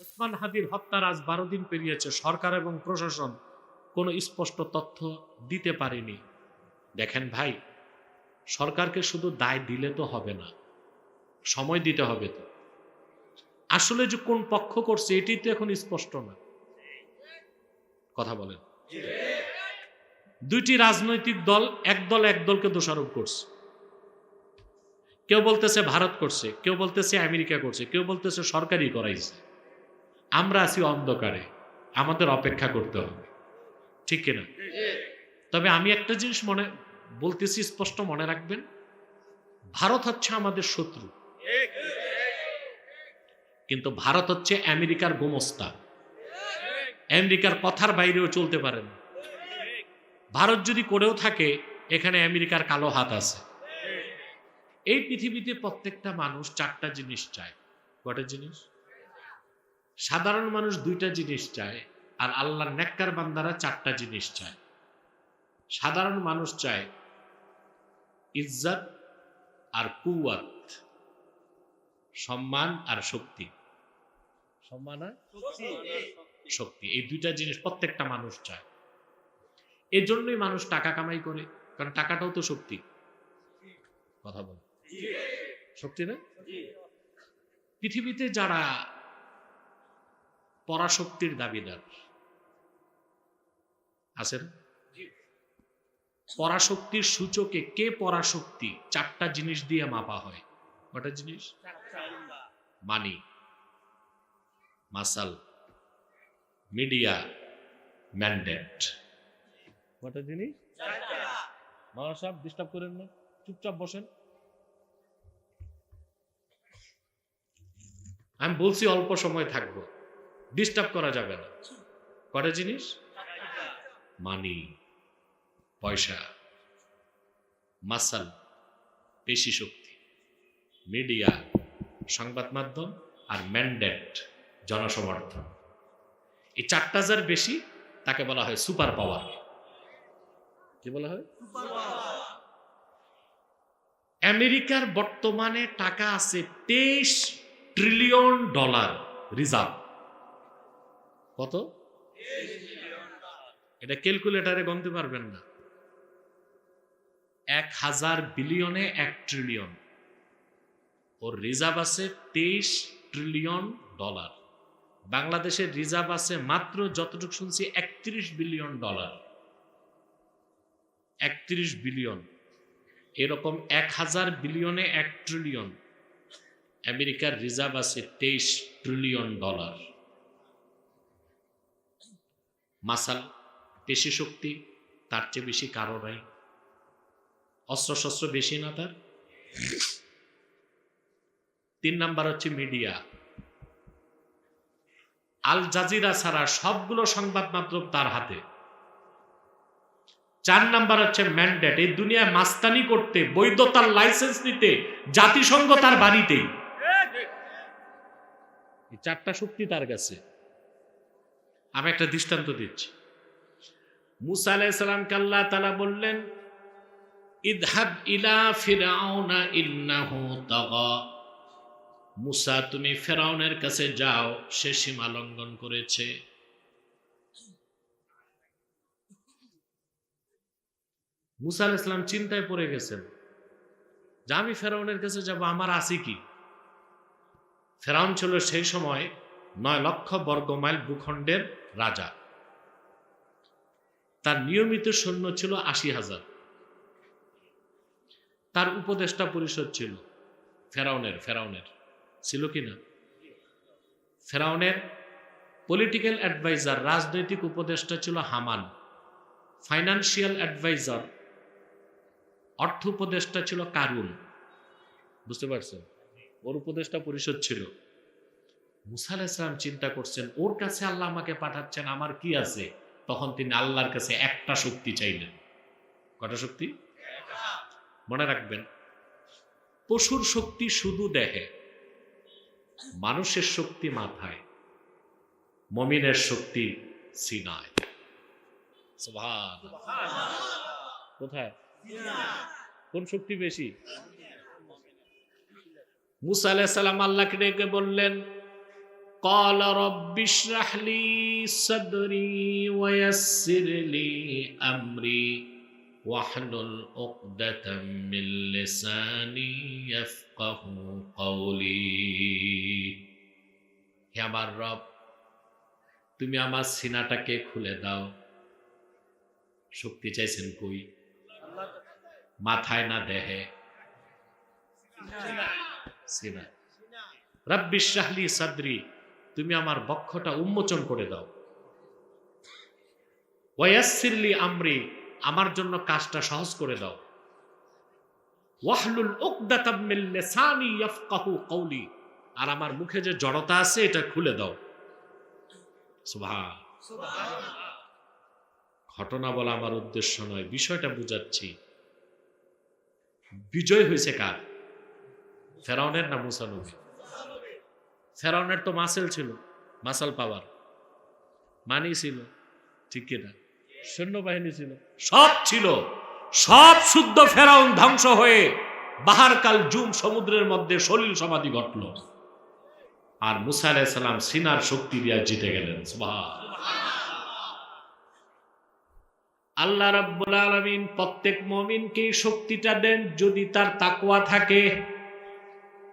ওসমান হাদির হত্যার আজ বারো দিন পেরিয়েছে। সরকার এবং প্রশাসন কোনো স্পষ্ট তথ্য দিতে পারেনি। দেখেন ভাই, সরকারকে শুধু দায় দিলে তো হবে না, সময় দিতে হবে তো। আসলে যে কোন পক্ষ করছে, এটি তো এখন স্পষ্ট না। কথা বলেন। দুইটি রাজনৈতিক দল, এক দল এক দলকে দোষারোপ করছে। কেউ বলতেছে ভারত করছে, কেউ বলতেছে আমেরিকা করছে, কেউ বলতেছে সরকারই করাইছে। আমরা আছি অন্ধকারে, আমাদের অপেক্ষা করতে হবে। ঠিক কিনা? তবে আমি একটা জিনিস মনে, বলতেছি স্পষ্ট মনে রাখবেন, ভারত হচ্ছে আমাদের শত্রু। কিন্তু ভারত হচ্ছে আমেরিকার গোমস্তা। আমেরিকার কথার বাইরেও চলতে পারে না। ভারত যদি করেও থাকে, এখানে আমেরিকার কালো হাত আছে। এই পৃথিবীতে প্রত্যেকটা মানুষ চারটা জিনিস চায়। কটা জিনিস? সাধারণ মানুষ দুইটা জিনিস চায় আর আল্লাহর নেককার বান্দারা চারটা জিনিস চায়। সাধারণ মানুষ চায় ইজ্জত আর কুয়াত সম্মান আর শক্তি। সম্মান আর শক্তি। এই দুইটা জিনিস প্রত্যেকটা মানুষ চায়। এই জন্যই মানুষ টাকা কামাই করে কারণ টাকাটাও তো শক্তি। কথা বল। শক্তি না? পৃথিবীতে যারা পরাশক্তির দাবিদার। আছেন পরাশক্তির সূচকে কে পরাশক্তি? চারটা জিনিস দিয়ে মাপা হয়। কটা জিনিস? মানি মাসাল মিডিয়া ম্যান্ডেট। কটা জিনিস? মামা সাহেব ডিস্টার্ব করেন না। চুপচাপ বসেন। আমি বলছি অল্প সময় থাকব। ডিস্টার্ব করা যাবে না। কটা জিনিস? মানি পয়সা মাসাল পেশি শক্তি মিডিয়া সংবাদ মাধ্যম আর ম্যান্ডেট জনসমর্থন। এই চারটা যার বেশি তাকে বলা হয় সুপার পাওয়ার কি বলা হয়? আমেরিকার বর্তমানে টাকা আছে তেইশ ট্রিলিয়ন ডলার রিজার্ভ কত? এটা ক্যালকুলেটারে গণতে পারবেন না। এক হাজার বিলিয়নে এক ট্রিলিয়ন। ওর রিজার্ভ আছে তেইশ ট্রিলিয়ন ডলার। বাংলাদেশের রিজার্ভ আছে মাত্র যতটুকু শুনছি, একত্রিশ বিলিয়ন ডলার। একত্রিশ বিলিয়ন। এরকম এক হাজার বিলিয়নে এক ট্রিলিয়ন। আমেরিকার রিজার্ভ আছে তেইশ ট্রিলিয়ন ডলার। মাসাল, পেশি শক্তি, তার চেয়ে বেশি কারও নাই। অস্ত্র শস্ত্র বেশি না তার? তিন নাম্বার হচ্ছে মিডিয়া। আল জাজিরা ছাড়া সবগুলো সংবাদ মাধ্যম তার হাতে। চার নাম্বার হচ্ছে ম্যান্ডেট। এই দুনিয়ায় মাস্তানি করতে, বৈধতার লাইসেন্স নিতে, জাতিসংঘ তার বাড়িতেই। চারটা শক্তি তার কাছে। আমি একটা দৃষ্টান্ত দিচ্ছি। মুসা আলাইসালামকে আল্লাহ তালা বললেন, ইদহাব ইলা ফিরাউনা ইন্নাহু তাগা। মুসা, তুমি ফেরাউনের কাছে যাও, সে সীমা লঙ্ঘন করেছে। মুসা আল ইসলাম চিন্তায় পড়ে গেছেন, যে আমি ফেরাউনের কাছে যাব, আমার আছে কি? ফেরাউন ছিল সেই সময় নয় লক্ষ বর্গ মাইল ভূখণ্ডের রাজা। তার নিয়মিত সৈন্য ছিল আশি হাজার। তার উপদেষ্টা পরিষদ ছিল ফেরাউনের ফেরাউনের। ছিল কি না? ফেরাউনের পলিটিক্যাল অ্যাডভাইজার রাজনৈতিক উপদেষ্টা ছিল হামান। ফাইন্যান্সিয়াল অ্যাডভাইজার অর্থ উপদেষ্টা ছিল কারুন বুঝতে পারছেন? ওর উপদেষ্টা পরিষদ ছিল। মুসা আলাহ চিন্তা করছেন ওর কাছে আল্লাহ আমাকে পাঠাচ্ছেন আমার কি আছে? তখন তিনি আল্লাহর কাছে একটা শক্তি চাইলেন। কটা শক্তি? মনে রাখবেন পশুর শক্তি শুধু দেহে মানুষের শক্তি মাথায় মমিনের শক্তি সিনায়। কোথায়? কোন শক্তি বেশি? মুসা আলাইসাল্লাম আল্লাহকে ডেকে বললেন قال رب اشرح لي صدري ويسر لي أمري واحلل عقدة من لساني يفقه قولي হে আমার রব তুমি আমার সিনাটাকে খুলে দাও শক্তি চাইছেন কই মাথায় না দেহে সিনা রাব্বিশ শাহলি সাদরি তুমি আমার বক্ষটা উন্মোচন করে দাও। ওয়াসিরলি আমরি, আমার জন্য কাজটা সহজ করে দাও। ওয়াহলুল উকদাতাম লিসানি ইয়াফকাহু কওলি, আর আমার মুখে যে জড়তা আছে, এটা খুলে দাও। ঘটনা বলা আমার উদ্দেশ্য নয়, বিষয়টা বুঝাচ্ছি। বিজয় হয়েছে কার? ফেরাউনের না মুসা ফেরাউনের তো মাসেল ছিল মাসাল পাওয়ার মানি ছিল, ঠিক কিনা সৈন্যবাহিনী ছিল। সব ছিল। সব শুদ্ধ ফেরাউন ধ্বংস হয়ে বাহারকাল জুম সমুদ্রের মধ্যে সলিল সমাধি ঘটল। আর মুসা আলাইসালাম সিনার শক্তি দিয়া জিতে গেলেন আল্লাহ রাব্বুল আলামিন প্রত্যেক মুমিনকে শক্তিটা দেন, যদি তার তাকওয়া থাকে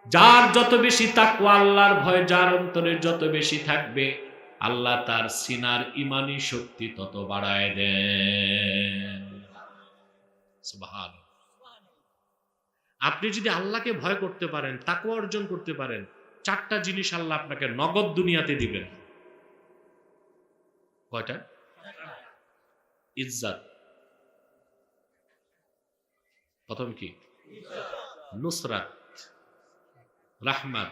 যার যত বেশি তাকওয়া আল্লাহর ভয়, যার অন্তরে যত বেশি থাকবে, আল্লাহ তার সিনার ইমানি শক্তি তত বাড়ায় দেন। আপনি যদি আল্লাহকে ভয় করতে পারেন, তাকওয়া অর্জন করতে পারেন, চারটা জিনিস আল্লাহ আপনাকে নগদ দুনিয়াতে দিবেন। কয়টা? ইজ্জাত। প্রথম কি? নুসরাত। রাহমাত,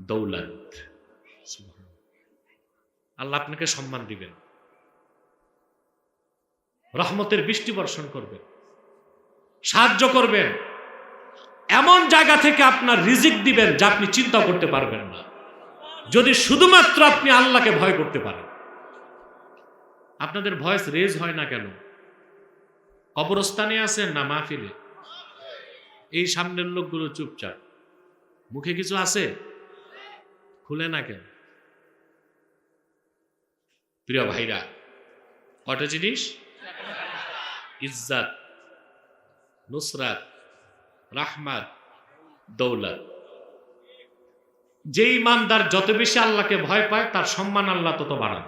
দৌলত। আল্লাহ আপনাকে সম্মান দিবেন। রহমতের বৃষ্টি বর্ষণ করবেন। সাহায্য করবেন। এমন জায়গা থেকে আপনার রিজিক দিবেন যা আপনি চিন্তা করতে পারবেন না। যদি শুধুমাত্র আপনি আল্লাহকে ভয় করতে পারেন। আপনাদের ভয়েস রেজ হয় না কেন? কবরস্থানে আছেন না মাহফিলে? এই সামনের লোকগুলো চুপচাপ। মুখে কিছু আছে? খুলে না কেন? প্রিয় ভাইরা কটা জিনিস? ইজ্জাত, নুসরাত, রাহমাত, দৌলত। যে ইমানদার যত বেশি আল্লাহকে ভয় পায়, তার সম্মান আল্লাহ তত বাড়ান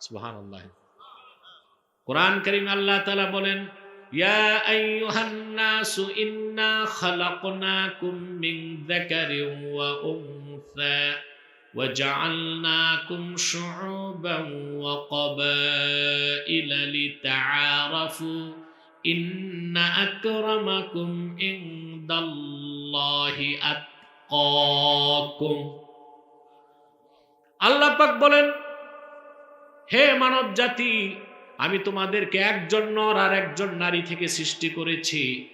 সুবহান আল্লাহ কোরআন করিম আল্লাহ তালা বলেন ইয়া আইয়ুহান নাসু ইন্না খালাকনাকুম মিন যাকারিন ওয়া উনসা وجعلناكم شعوبا وقبائل لتعارفوا إن أكرمكم عند الله أتقاكم আল্লাহ পাক বলেন হে মানব জাতি আমি তোমাদেরকে একজন নর আর একজন নারী থেকে সৃষ্টি করেছি।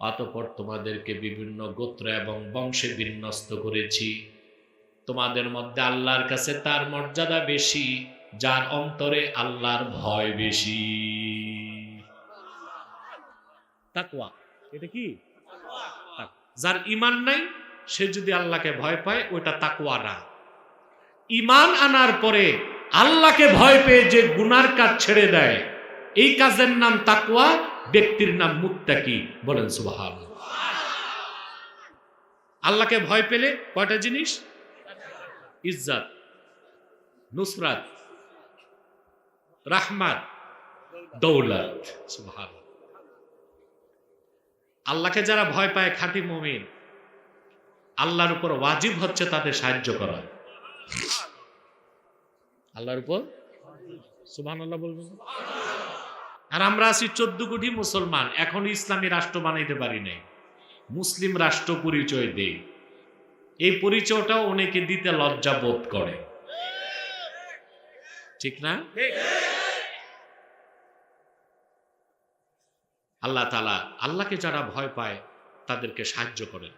অতপর তোমাদেরকে বিভিন্ন গোত্র এবং বংশে বিন্যস্ত করেছি। তোমাদের মধ্যে আল্লাহর কাছে তার মর্যাদা বেশি, যার অন্তরে আল্লাহর ভয় বেশি। তাকওয়া। এটা কি? যার ইমান নাই, সে যদি আল্লাহকে ভয় পায় ওটা তাকওয়া না ইমান আনার পরে আল্লাহকে ভয় পেয়ে যে গুনার কাজ ছেড়ে দেয়, এই কাজের নাম তাকুয়া ব্যক্তির নাম মুত্তাকি, বলেন সুবহান আল্লাহকে ভয় পেলে কয়টা জিনিস? ইজ্জাত, নুসরাত, রাহমাত, দৌলত সুবহান আল্লাহকে যারা ভয় পায় খাঁটি মমিন, আল্লাহর উপর ওয়াজিব হচ্ছে তাদের সাহায্য করা। আল্লাহর উপর? সুবহান আল্লাহ বলবেন। আর আমরা আছি চোদ্দ কোটি মুসলমান এখন ইসলামী রাষ্ট্র বানাইতে পারি নাই। মুসলিম রাষ্ট্র পরিচয় দেই। এই পরিচয়টাও অনেকে দিতে লজ্জা বোধ করে। ঠিক না? আল্লাহ তালা আল্লাহকে যারা ভয় পায় তাদেরকে সাহায্য করেন।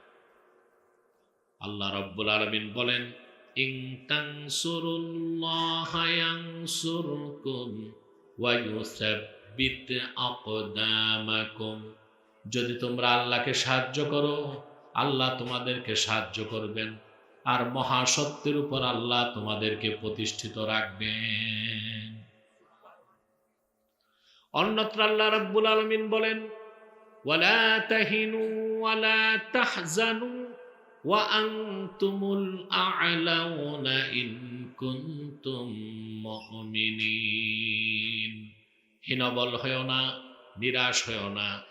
আল্লাহ রব্বুল আলমিন বলেন ইং তানসুরুল্লাহ ইয়ানসুরকুম ওয়া ইউসাব্বিত আকদামাকুম যদি তোমরা আল্লাহকে সাহায্য করো, আল্লাহ তোমাদেরকে সাহায্য করবেন। আর মহাসত্যের উপর আল্লাহ তোমাদেরকে প্রতিষ্ঠিত রাখবেন। অন্যত্র আল্লাহ রাব্বুল আলামিন বলেন, ওয়ালা তাহিনু ওয়ালা তাহজানু আনতুমুল আ'লাউনা ইন কুনতুম মুমিনিন হীনবল হয়েও না, নিরাশ হয়েও না।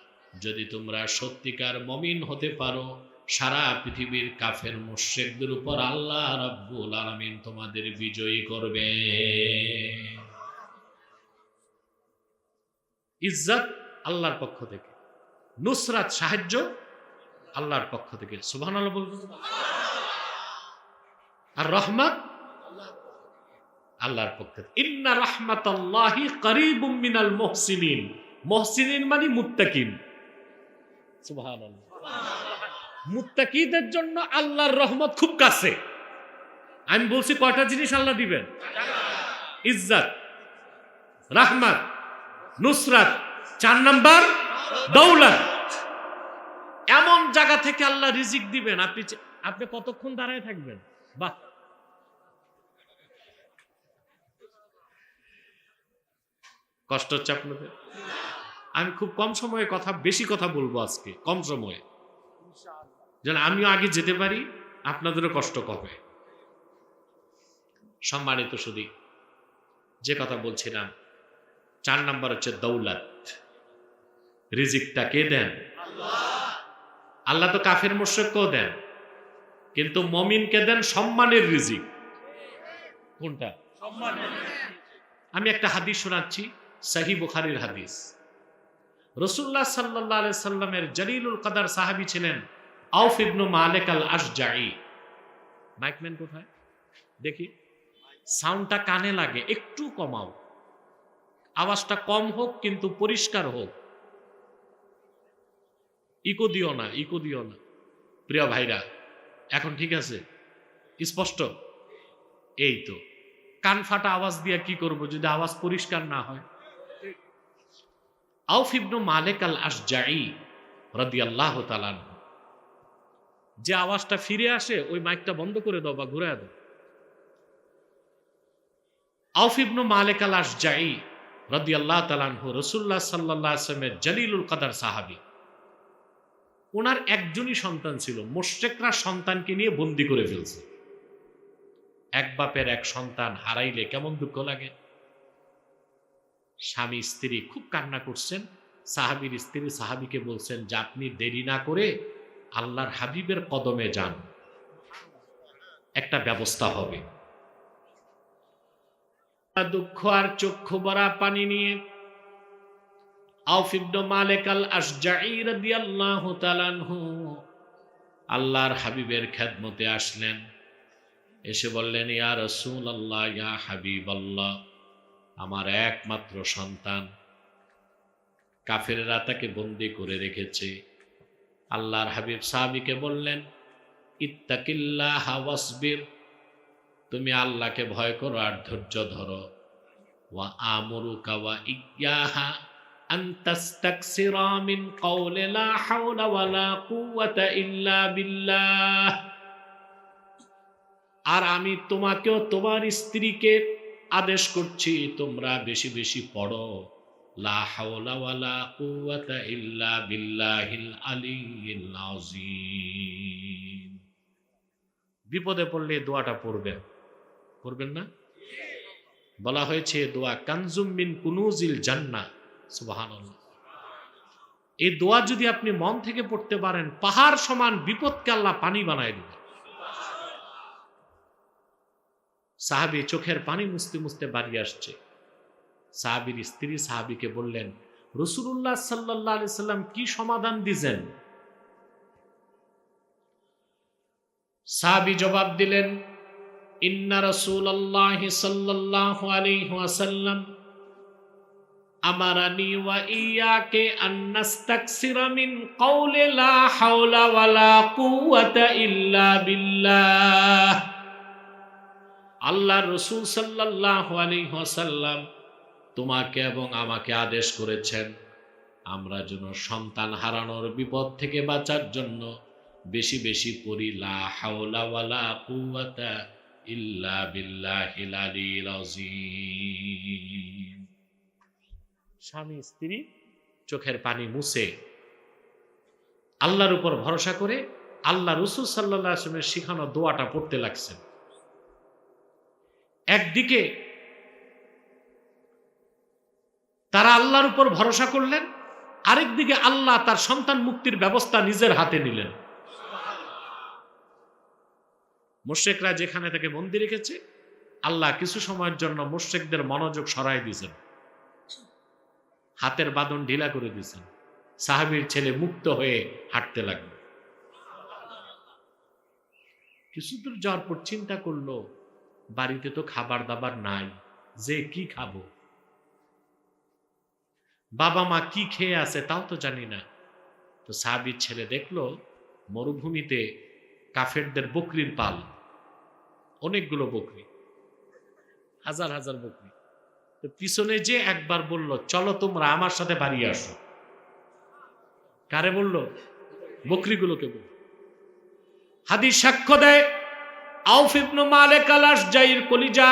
যদি তোমরা সত্যিকার মমিন হতে পারো, সারা পৃথিবীর কাফের মুশ্রিকদের উপর আল্লাহ রাব্বুল আলামিন তোমাদের বিজয়ী করবে। ইজ্জত আল্লাহর পক্ষ থেকে। নুসরাত সাহায্য আল্লাহর পক্ষ থেকে। সুবহানাল্লাহ বলবেন আর রহমত আল্লাহর পক্ষ থেকে। ইন্না রাহমাতাল্লাহি করিবুম মিনাল মুহসিনিন। মুহসিনিন মানে মুত্তাকিন। সুবহানাল্লাহ। মুত্তাকিদের জন্য আল্লাহর রহমত খুব কাছে। আমি বলছি কয়টা জিনিস আল্লাহ দিবেন? ইজ্জত, রাহমাত, নুসরাত, চার নাম্বার দৌলত। এমন জায়গা থেকে আল্লাহ রিজিক দিবেন, আপনি আপনি কতক্ষণ দাঁড়ায় থাকবেন? বাহ। কষ্ট হচ্ছে আপনাদের? আমি খুব কম সময়ে কথা, বেশি কথা বলব আজকে, কম সময়ে। যেন আমিও আগে যেতে পারি, আপনাদেরও কষ্ট কমে। সম্মানিত শুধু যে কথা বলছিলাম, চার নাম্বার হচ্ছে দৌলত। রিজিকটা কে দেন? আল্লাহ তো কাফের মোর্শেককেও দেন। কিন্তু মমিনকে দেন সম্মানের রিজিক। কোনটা? আমি একটা হাদিস শোনাচ্ছি সাহি বুখারির হাদিস। রসুল্লাহ সাল্লাহ সাল্লামের জলিলুল কাদার সাহাবি ছিলেন আউফ ইবনু মালেক আল আশজাই মাইকম্যান কোথায়? দেখি। সাউন্ডটা কানে লাগে একটু কমাও। আওয়াজটা কম হোক কিন্তু পরিষ্কার হোক। ইকো দিও না, ইকো দিও না। প্রিয় ভাইরা, এখন ঠিক আছে? স্পষ্ট? এই তো। কান ফাটা আওয়াজ দিয়ে কি করব যদি আওয়াজ পরিষ্কার না হয়? আউফ ইবনু মালেক আল আশজাই রাদিয়াল্লাহু তাআলা আনহু। যে আওয়াজটা ফিরে আসে, ওই মাইকটা বন্ধ করে দাও বা ঘুরে দাও। আউফ ইবনু মালেক আল আশজাই রাদিয়াল্লাহু রাসূলুল্লাহ সাল্লাল্লাহু আলাইহি ওয়াসাল্লামের জলিলুল কাদার সাহাবী। ওনার একজনই সন্তান ছিল। মোশেকরা সন্তানকে নিয়ে বন্দি করে ফেলছে। এক বাপের এক সন্তান হারাইলে কেমন দুঃখ লাগে? স্বামী, স্ত্রী খুব কান্না করছেন। সাহাবির স্ত্রী সাহাবিকে বলছেন, যে আপনি দেরি না করে আল্লাহর হাবিবের কদমে যান। একটা ব্যবস্থা হবে। দুঃখ আর চক্ষু বরা পানি নিয়ে আউফ ইবনু মালিক আল আশজাঈ রাদিয়াল্লাহু তাআলা আল্লাহর হাবিবের খেদমতে আসলেন। এসে বললেন, ইয়া রাসূলুল্লাহ, ইয়া হাবিবাল্লাহ, আমার একমাত্র সন্তান। কাফেররা তাকে বন্দি করে রেখেছে। আল্লাহর হাবিব সাহাবিকে বললেন, ইত্তাকিল্লাহ ওয়াসবির, তুমি আল্লাহকে ভয় করো আর ধৈর্য ধরো। ওয়া আমরুকা ওয়া ইয়াহা আন তাস্তাকসিরা মিন কওলি লা হাওলা ওয়ালা কুওয়াতা ইল্লা বিল্লাহ আর আমি তোমাকেও তোমার স্ত্রীকে আদেশ করছি, তোমরা বেশি বেশি পড়ো। লা হাওলা ওয়ালা কুওয়াতা ইল্লা বিল্লাহিল আলিয়্যিল বিপদে পড়লে দোয়াটা পড়বেন পড়বেন না? বলা হয়েছে, দোয়া কানজুম মিন কুনুজিল জান্নাহ। এই দোয়া যদি আপনি মন থেকে পড়তে পারেন, পাহাড় সমান বিপদকে আল্লাহ পানি বানায় সাহাবি চোখের পানি মুছতে মুছতে বাড়ি আসছে। সাহাবির স্ত্রী সাহাবিকে বললেন রসুল্লাহ সাল্লাহ সাল্লাম কি সমাধান দিছেন? সাহাবি জবাব দিলেন, ইন্না রসুল্লাহ সাল্লাহ আমারানি ওয়া ইয়াকে আন্নাস্তাকসিরা মিন কওলি লা হাওলা ওয়ালা কুওয়াতা ইল্লা বিল্লাহ আল্লাহ রসুল সাল্লাহ আলিহাসাল্লাম তোমাকে এবং আমাকে আদেশ করেছেন, আমরা যেন সন্তান হারানোর বিপদ থেকে বাঁচার জন্য বেশি বেশি পড়ি লা হাওলা ওয়ালা কুওয়াতা ইল্লা বিল্লাহিল আলিয়্যিল আযীম। স্বামী, স্ত্রী চোখের পানি মুছে। আল্লাহর উপর ভরসা করে আল্লাহ রসুল সাল্লাহ আসলামের শিখানো দোয়াটা পড়তে লাগছেন। একদিকে তারা আল্লাহর উপর ভরসা করলেন, আরেকদিকে আল্লাহ তার সন্তান মুক্তির ব্যবস্থা নিজের হাতে নিলেন। মোশেকরা যেখানে থেকে বন্দি রেখেছে আল্লাহ কিছু সময়ের জন্য মোশেকদের মনোযোগ সরাই দিয়েছেন। হাতের বাঁধন ঢিলা করে দিয়েছেন। সাহাবির ছেলে মুক্ত হয়ে হাঁটতে লাগল। কিছু দূর যাওয়ার পর চিন্তা করল, বাড়িতে তো খাবার দাবার নাই, যে কি খাব? বাবা মা কি খেয়ে আছে তাও তো জানি না। তো সাহাবির ছেলে দেখল, মরুভূমিতে কাফেরদের বকরির পাল, অনেকগুলো বকরি, হাজার হাজার বকরি। পিছনে যে একবার বলল, চলো তোমরা আমার সাথে বাড়ি আসো। কারে বলল? বকরিগুলোকে বল হাদিস সাক্ষ্য দেয়, আউফ ইবনু মালিক আল আশজাইর কলিজা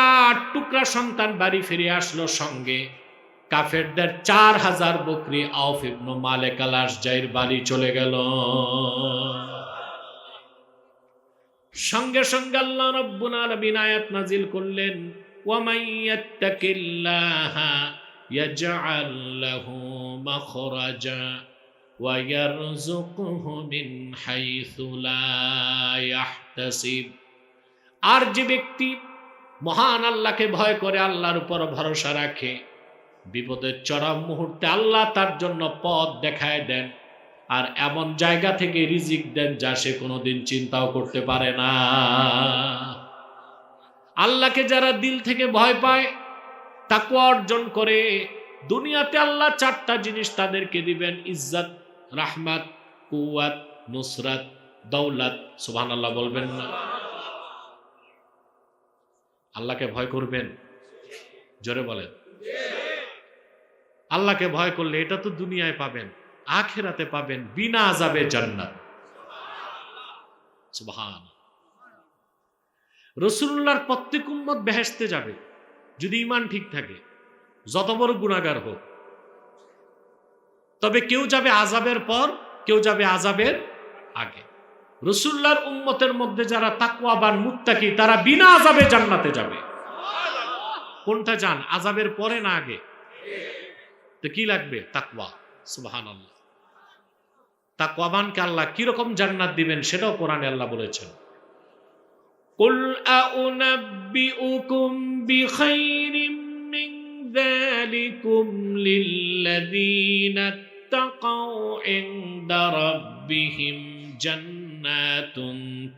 টুকরা সন্তান বাড়ি ফিরে আসলো সঙ্গে। কাফেরদের চার হাজার বকরি আউফ ইবনু মালিক আল আশজাইর বাড়ি চলে গেল। সঙ্গে সঙ্গে আল্লাহ রব্বুল আলামিন নাজিল করলেন। ওয়ামাই ইয়াত্তাকিল্লাহা ইয়াজআল লাহু মাখরাজা ويرزقه من حيث لا يحتسب আর যে ব্যক্তি মহান আল্লাহকে ভয় করে আল্লাহর উপর ভরসা রাখে বিপদের চরম মুহূর্তে আল্লাহ তার জন্য পথ দেখায় দেন আর এমন জায়গা থেকে রিজিক দেন যা সে কোনোদিন চিন্তাও করতে পারে না আল্লাহকে যারা দিল থেকে ভয় পায় তাকুয়া অর্জন করে, দুনিয়াতে আল্লাহ চারটা জিনিস তাদেরকে দিবেন, ইজ্জত, রাহমাত কুয়াত নুসরাত, দৌলাত। সুবহান আল্লাহ বলবেন না। আল্লাহকে ভয় করবেন? জোরে বলেন। আল্লাহকে ভয় করলে এটা তো দুনিয়ায় পাবেন, আখেরাতে পাবেন, বিনা আজাবে জান্নাত। সুবহান রসুল্লাহর প্রত্যেক উম্মত বেহেস্তে যাবে, যদি ইমান ঠিক থাকে, যত বড় গুণাগার হোক। তবে কেউ যাবে আজাবের পর, কেউ যাবে আজাবের আগে। রসুল্লার উম্মতের মধ্যে যারা তাকুয়াবান মুত্তাকি, তারা বিনা আজাবে জান্নাতে যাবে। কোনটা যান আজাবের পরে না আগে? তো কি লাগবে? তাকওয়া সুবাহান আল্লাহ তাকওয়াবানকে আল্লাহ কীরকম জান্নাত দিবেন, সেটাও কোরআনে আল্লাহ বলেছেন। قل أنبئكم بخير من ذلكم للذين اتقوا عند ربهم جنات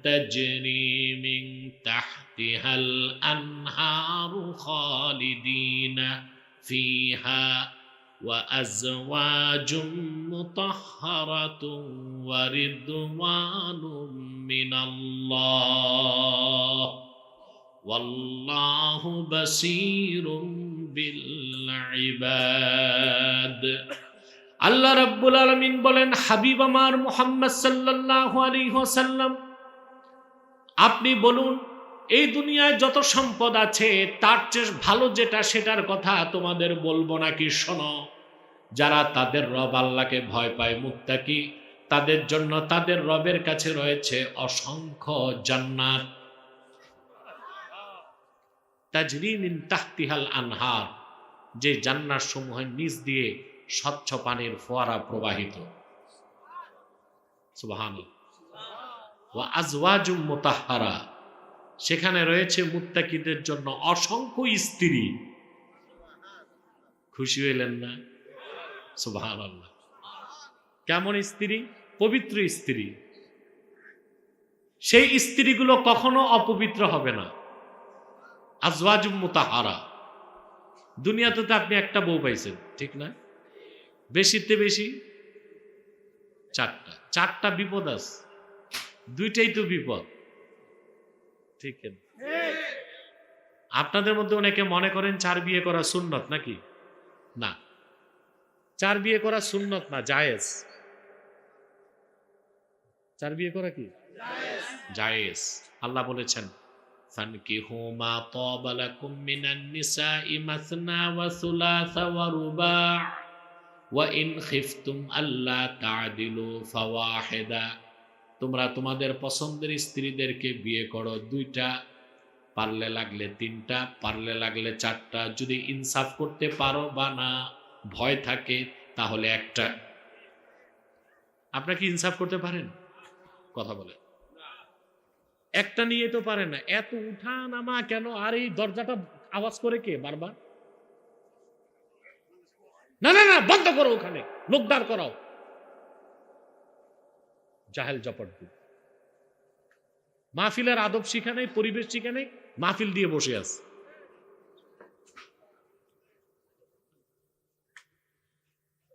تجري من تحتها الأنهار خالدين فيها وأزواج مطهرة ورضوان من الله والله بصير بالعباد আল্লাহ রাব্বুল আলামিন বলেন হাবিব আমার মুহাম্মদ সাল্লাল্লাহু আলাইহি ওয়াসাল্লাম আপনি বলুন এই দুনিয়ায় যত সম্পদ আছে, তার চেয়ে ভালো যেটা, সেটার কথা তোমাদের বলব নাকি শোনো? যারা তাদের রব আল্লাহকে ভয় পায়, মুত্তাকি, তাদের জন্য তাদের রবের কাছে রয়েছে অসংখ্য জান্নাত। তাজরিমিন তাহতিহাল আনহার, যে জান্নাত সমূহের নিচ দিয়ে স্বচ্ছ পানির ফোয়ারা প্রবাহিত। সুবহান ওয়া আজওয়াজুম মুতাহহারা। সেখানে রয়েছে মুত্তাকিদের জন্য অসংখ্য স্ত্রী। খুশি হইলেন না? আল্লাহ কেমন স্ত্রী? পবিত্র স্ত্রী। সেই স্ত্রীগুলো কখনো অপবিত্র হবে না। আজওয়াজুম মুতাহারা। দুনিয়াতে তো আপনি একটা বউ পাইছেন, ঠিক না? বেশিতে বেশি চারটা। চারটা বিপদ আছে। দুইটাই তো বিপদ। ঠিক? আপনাদের মধ্যে অনেকে মনে করেন চার বিয়ে করা সুন্নত নাকি? না। চার বিয়ে করা সুন্নত না জায়েজ। চার বিয়ে করা কি? জায়েজ। আল্লাহ বলেছেন ইন তোমরা তোমাদের পছন্দের স্ত্রীদেরকে বিয়ে করো। দুইটা পারলে লাগলে তিনটা, পারলে লাগলে চারটা। যদি ইনসাফ করতে পারো বা না, ভয় থাকে, তাহলে একটা। আপনারা কি ইনসাফ করতে পারেন? কথা বলে একটা নিয়ে তো পারে না। এত উঠা নামা কেন? আর এই দরজাটা আওয়াজ করে কে বারবার? না না না, বন্ধ করো ওখানে। লোকদার করাও। জাহেল জপটু মাহফিলের আদব শিখা নেই পরিবেশ শিখা নেই মাহফিল দিয়ে বসে আছে।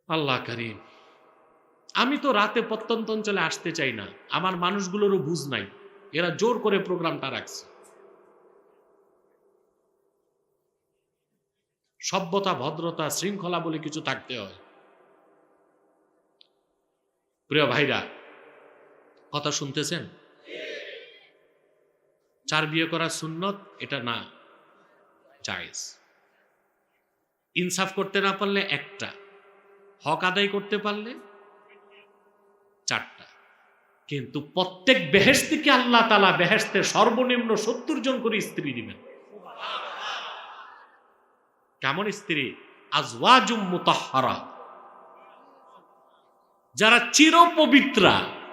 আল্লাহ করিম, আমি তো রাতে প্রত্যন্ত অঞ্চলে আসতে চাই না। আমার মানুষগুলোরও বুঝ নাই। এরা জোর করে প্রোগ্রামটা রাখছে। সভ্যতা, ভদ্রতা, শৃঙ্খলা বলে কিছু থাকতে হয়। প্রিয় ভাইরা কথা শুনতেছেন? চার বিয়ে করা সুন্নত, এটা না। জায়েজ। ইনসাফ করতে না পারলে একটা। হক আদায় করতে পারলে চারটা। কিন্তু প্রত্যেক বেহেস্তিকে আল্লাহ তালা বেহেস্তে সর্বনিম্ন সত্তর জন করে স্ত্রী দিবেন। কেমন স্ত্রী? আজওয়াজুম মুতাহহারা। যারা চির পবিত্রা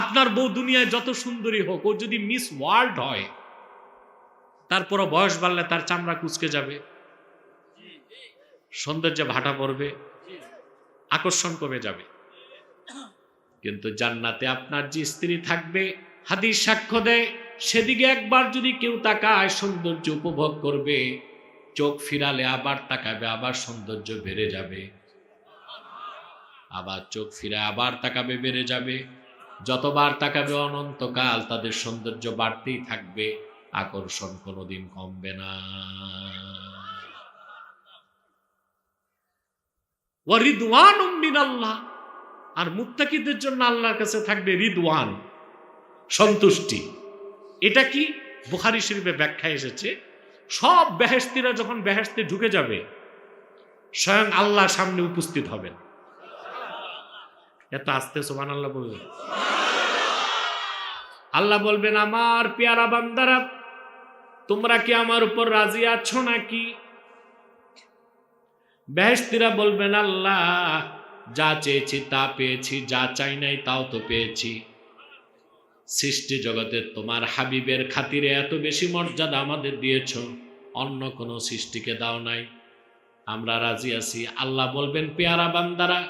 আপনার বউ দুনিয়ায় যত সুন্দরী হোক, ও যদি মিস ওয়ার্ল্ড হয়, তারপরও বয়স বাড়লে তার চামড়া কুচকে যাবে। সৌন্দর্যে ভাটা পড়বে, আকর্ষণ কমে যাবে। কিন্তু জান্নাতে আপনার যে স্ত্রী থাকবে, হাদিস সাক্ষ্য দেয়, সেদিকে একবার যদি কেউ তাকায়, সৌন্দর্য উপভোগ করবে, চোখ ফিরালে আবার তাকাবে, আবার সৌন্দর্য বেড়ে যাবে। আবার চোখ ফিরে আবার তাকাবে, বেড়ে যাবে। যতবার তাকাবে অনন্তকাল তাদের সৌন্দর্য বাড়তেই থাকবে, আকর্ষণ কোনোদিন কমবে না। ওয়ারিদওয়ান মিনাল্লাহ। আর মুত্তাকিদের জন্য আল্লাহর কাছে থাকবে রিদওয়ান, সন্তুষ্টি। এটা কি? বুখারি শরীফে ব্যাখ্যা এসেছে, সব বেহেস্তিরা যখন বেহেস্তে ঢুকে যাবে, স্বয়ং আল্লাহ সামনে উপস্থিত হবেন। এত আস্তে সোমান আল্লাহ বলবেন আল্লাহ বলবেন, আমার পেয়ারা বান্দারা, তোমরা কি আমার উপর রাজি আছো নাকি? বেহেস্তিরা বলবেন, আল্লাহ, যা চেয়েছি তা পেয়েছি, যা চাই নাই তাও তো পেয়েছি। সৃষ্টি জগতে তোমার হাবিবের খাতিরে এত বেশি মর্যাদা আমাদের দিয়েছ, অন্য কোনো সৃষ্টিকে দাও নাই। আমরা রাজি আছি। আল্লাহ বলবেন, পেয়ারা বান্দারা,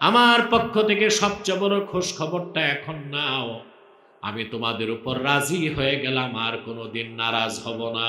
আমার পক্ষ থেকে সবচেয়ে বড় খোঁজ খবরটা এখন নাও। আমি তোমাদের উপর রাজি হয়ে গেলাম আর কোনোদিন নারাজ হব না।